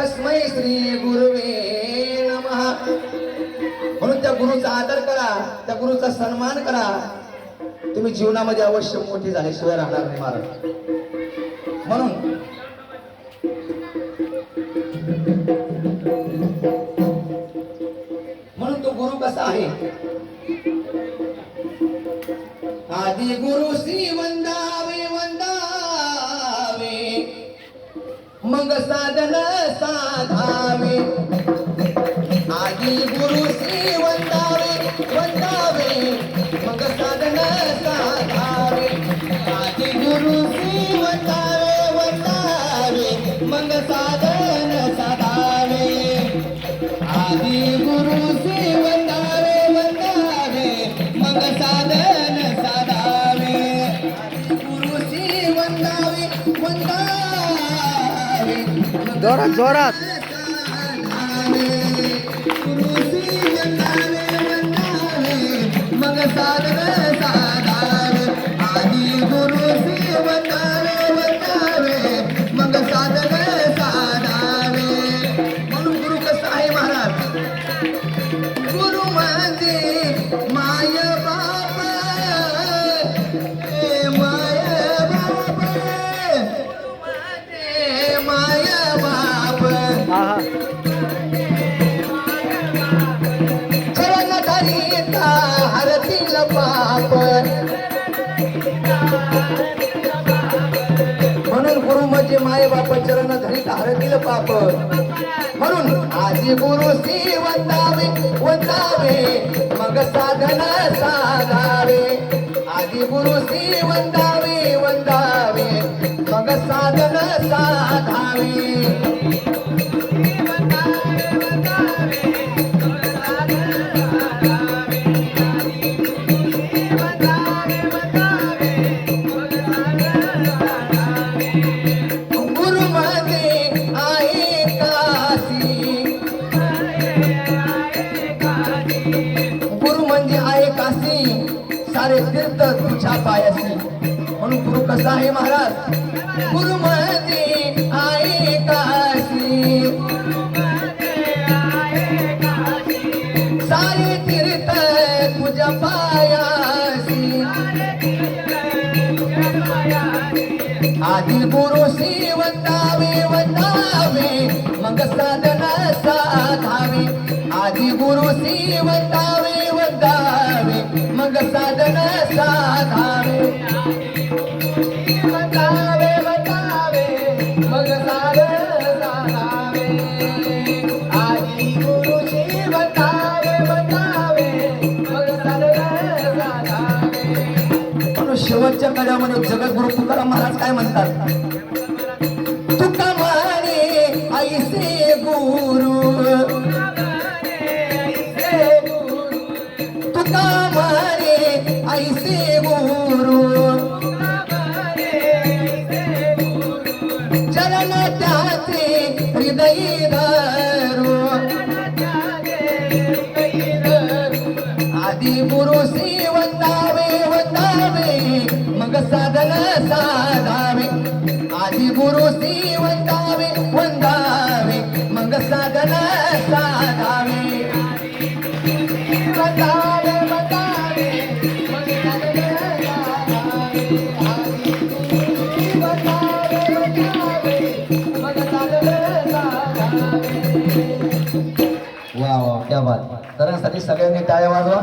तस्मै श्री गुरुवे नमः. म्हणून त्या गुरुचा आदर करा त्या गुरुचा सन्मान करा. तुम्ही जीवनामध्ये अवश्य मोठे झाल्याशिवाय राहणार नाही महाराज. म्हणून म्हणून तो गुरु कसा आहे? आदि गुरु श्री वंदा मग साधन साधावे. आधी गुरु श्री वंदावे वंदावे. मग साधन साधावे. आधी गुरु श्री वंदावे वंदावे. मग साधन जोरात जोरात. मग चरण धरिता हरतील पाप म्हणून गुरु म्हणजे माय बाप चरण धरित हरतील पाप. म्हणून आधी गुरु सी वंदावे वंदावे मग साधन साधावे. आधी गुरु सी वंदावे वंदावे मग साधन साधावे. गुरु कसा आहे महाराज गुरु मध्ये आई काशी। सारे तीर्थ तुझ्या पायासी आधी गुरु शिवतावे वतावे मग साधन साधावे। आधी गुरु शिवतावे वतावे मग साधन साधावे। शेवटच्या काळामध्ये जगद्गुरु तुकाराम महाराज काय म्हणतात? तुका म्हणे ऐसे गुरु. तुका म्हणे ऐसे गुरु. चरण त्याचे हृदय धरू. आधी गुरु वंदावे वंदावे मग साधन साधावे. आदि पुरुषी वंदावे वा वा क्या बात. करण्यासाठी सगळ्यांनी टाळ्या वाजवा.